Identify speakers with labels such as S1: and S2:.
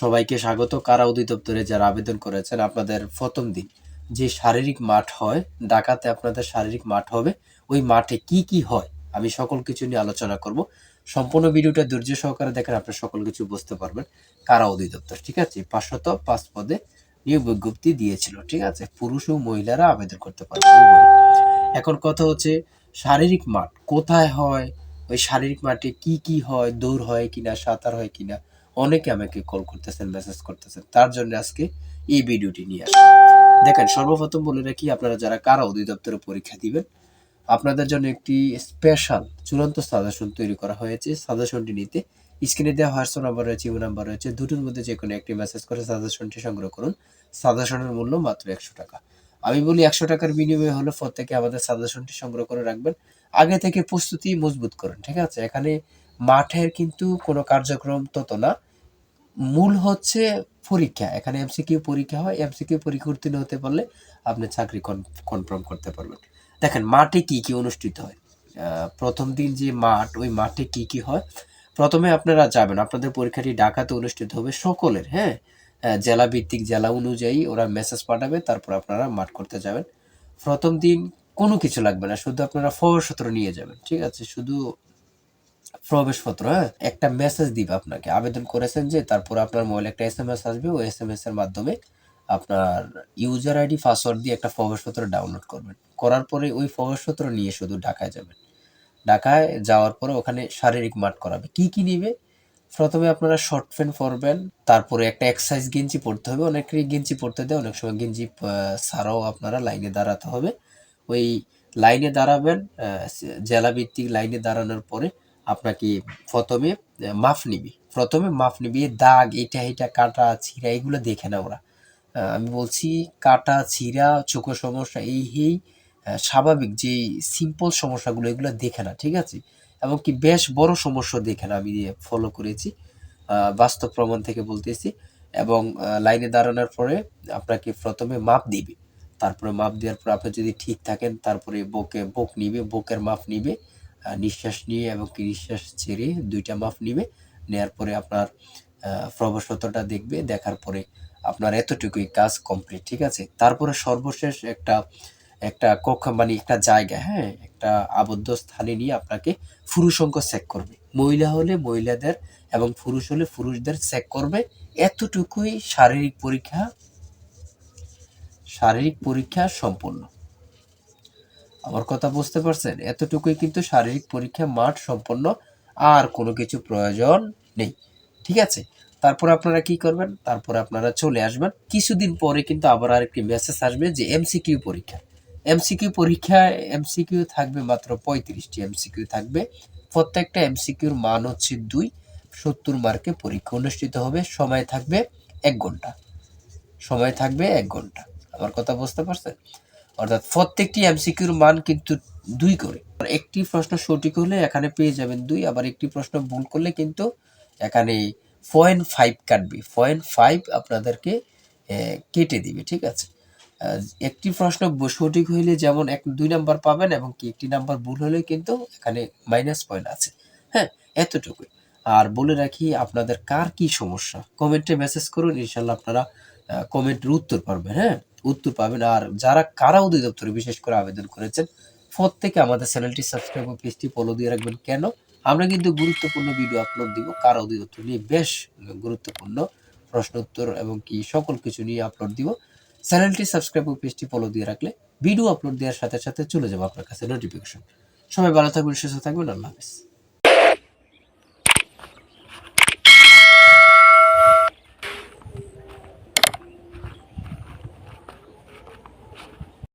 S1: সবাইকে স্বাগত। কারা অধিদপ্তরে যারা আবেদন করেছেন, আপনাদের প্রথম দিন। যে শারীরিক মাঠ হয়, ঢাকাতে আপনাদের শারীরিক মাঠ হবে। ওই মাঠে কি কি হয়, আমি সকল কিছু নিয়ে আলোচনা করব। সম্পূর্ণ ভিডিওটা ধৈর্য সহকারে দেখেন আপনারা সকল কিছু বুঝতে পারবেন। কারা অধিদপ্তর, ঠিক আছে? পাঁচশত পাঁচ পদে নিয়োগ বিজ্ঞপ্তি দিয়েছিল, ঠিক আছে? পুরুষ ও মহিলারা আবেদন করতে পারবে। এখন কথা হচ্ছে, শারীরিক মাঠ কোথায় হয়? ওই শারীরিক মাঠে কি কি হয়, দৌড় হয় কিনা, সাঁতার হয় কিনা? অনেকে আমাকে কল করতেছেন মেসেজ করতেছেন। তার জন্য আজকে এই ভিডিওটি নিয়ে আসলাম দেখেন, সর্বপ্রথম বলে রাখি, আপনারা যারা কারা অধিদপ্তরে পরীক্ষা দিবেন, আপনাদের জন্য একটি স্পেশাল চূড়ান্ত সাজেশন তৈরি করা হয়েছে। সাজেশনটি নিতে স্ক্রিনে দেওয়া হোয়াটসঅ্যাপ নাম্বার রয়েছে ইউ নাম্বার রয়েছে। দুটোর মধ্যে যে কোনো একটি মেসেজ করে সাজেশনটি সংগ্রহ করুন। সাজেশনের মূল্য মাত্র একশো টাকা। আমি বলি একশো টাকার বিনিময়ে হলে প্রত্যেকে আমাদের সাজেশনটি সংগ্রহ করে রাখবেন। আগে থেকে প্রস্তুতি মজবুত করুন, ঠিক আছে? এখানে মাঠের কিন্তু কোনো কার্যক্রম তত না। মূল হচ্ছে পরীক্ষা। এখানে এমসিকিউ পরীক্ষা হয়। এমসিকিউ পরীক্ষা উত্তীর্ণ হতে পারলে আপনি চাকরি কনফার্ম করতে পারবেন। দেখেন, মাঠে কি কি অনুষ্ঠিত হয়? প্রথম দিন যে মাঠ, ওই মাঠে কি কি হয়? প্রথমে আপনারা যাবেন। আপনাদের পরীক্ষাটি ঢাকাতে অনুষ্ঠিত হবে সকলের হ্যাঁ? জেলা ভিত্তিক জেলা অনুযায়ী ওরা মেসেজ পাঠাবে, তারপর আপনারা মাঠ করতে যাবেন। প্রথম দিন কোনো কিছু লাগবে না। শুধু আপনারা প্রবেশপত্র নিয়ে যাবেন, ঠিক আছে? শুধু প্রবেশপত্র হ্যাঁ? একটা মেসেজ দিবে আপনাকে। আবেদন করেছেন যে তারপর আপনার মোবাইলে একটা এস এম এস আসবে ওই এস এম এস এর মাধ্যমে আপনার ইউজার আইডি পাসওয়ার্ড দিয়ে একটা প্রবেশপত্র ডাউনলোড করবেন। করার পরে ওই প্রবেশপত্র নিয়ে শুধু ঢাকায় যাবেন। ঢাকায় যাওয়ার পরে ওখানে শারীরিক মাঠ করাবে। কি কি নিবে? প্রথমে আপনারা শর্ট প্যান্ট পরবেন তারপরে একটা এক্সারসাইজ গেঞ্জি পরতে হবে। অনেকেরই গেঞ্জি পরতে দেয় অনেক সময় গেঞ্জি ছাড়াও আপনারা লাইনে দাঁড়াতে হবে। ওই লাইনে দাঁড়াবেন আহ, জেলা ভিত্তিক লাইনে দাঁড়ানোর পরে আপনাকে প্রথমে মাপ নিবি। প্রথমে মাপ নিবি, দাগ, এটা এটা, কাটা, ছিঁড়া, এগুলো দেখে না ওরা। আমি বলছি, কাটা, ছিঁড়া, চোখের সমস্যা, এই এই স্বাভাবিক যে সিম্পল সমস্যাগুলো, এগুলো দেখে না, ঠিক আছে? এবং কি বেশ বড় সমস্যা দেখে না, আমি ফলো করেছি বাস্তব প্রমাণ থেকে বলতেছি। এবং লাইনে দাঁড়ানোর পরে আপনাকে প্রথমে মাপ দিবে। তারপরে মাপ দেওয়ার পর আপনি যদি ঠিক থাকেন, তারপরে বুকে, বক নিবে, বকের মাপ নিবে। নিঃশ্বাস নিয়ে এবং কি নিঃশ্বাস ছেড়ে দুইটা মাপ নিবে। নেয়ার পরে আপনার আহ, প্রবেশপত্রটা দেখবে দেখার পরে আপনার এতটুকুই কাজ কমপ্লিট ঠিক আছে? তারপরে সর্বশেষ একটা একটা কক্ষ মানে একটা জায়গা হ্যাঁ? একটা আবদ্ধ স্থানে নিয়ে আপনাকে পুরুষ অঙ্ক চেক করবে। মহিলা হলে মহিলাদের এবং পুরুষ হলে পুরুষদের চেক করবে। এতটুকুই শারীরিক পরীক্ষা শারীরিক পরীক্ষা সম্পূর্ণ আমার কথা বুঝতে পারছেন? এতটুকুই কিন্তু শারীরিক পরীক্ষা মাঠ সম্পন্ন, আর কোনো কিছু প্রয়োজন নেই। ঠিক আছে? তারপর আপনারা কি করবেন? তারপর আপনারা চলে আসবেন। কিছুদিন পরে কিন্তু আবার আরেকটি মেসেজ আসবে যে এমসিকিউ পরীক্ষা। এমসিকিউ পরীক্ষায় এমসিকিউ থাকবে মাত্র পঁয়ত্রিশটি এমসিকিউ থাকবে। প্রত্যেকটা এমসিকিউর মান হচ্ছে দুই। সত্তর মার্কে পরীক্ষা অনুষ্ঠিত হবে। সময় থাকবে এক ঘণ্টা। সময় থাকবে এক ঘণ্টা। আমার কথা বুঝতে পারছেন? অর্থাৎ প্রত্যেকটি এমসিকিউর মান কিন্তু দুই করে। একটি প্রশ্ন সঠিক হলে এখানে পেয়ে যাবেন দুই, আবার একটি প্রশ্ন ভুল করলে কিন্তু এখানে পয়েন্ট ফাইভ কাটবে। পয়েন্ট ফাইভ আপনাদেরকে কেটে দিবে, ঠিক আছে? একটি প্রশ্ন সঠিক হইলে যেমন এক, দুই নাম্বার পাবেন এবং কি একটি নাম্বার ভুল হলে কিন্তু এখানে মাইনাস পয়েন্ট আছে। হ্যাঁ এতটুকুই আর বলে রাখি, আপনাদের কার কি সমস্যা? কমেন্টে মেসেজ করুন, ইনশাল্লাহ আপনারা কমেন্টের উত্তর পারবেন হ্যাঁ? উত্তর পাবেন। আর যারা কারা অধিদপ্তরে বিশেষ করে আবেদন করেছেন, প্রত্যেকে আমাদের চ্যানেলটি সাবস্ক্রাইব ও পেজটি ফলো দিয়ে রাখবেন। কেন? আমরা কিন্তু গুরুত্বপূর্ণ ভিডিও আপলোড দিব। কারা অধিদপ্তর নিয়ে বেশ গুরুত্বপূর্ণ প্রশ্ন উত্তর এবং কি সকল কিছু নিয়ে আপলোড দিব। চ্যানেলটি সাবস্ক্রাইব ও পেজটি ফলো দিয়ে রাখলে ভিডিও আপলোড দেওয়ার সাথে সাথে চলে যাবে আপনার কাছে নোটিফিকেশন সবাই ভালো থাকবেন, সুস্থ থাকবেন। আল্লাহ হাফিজ।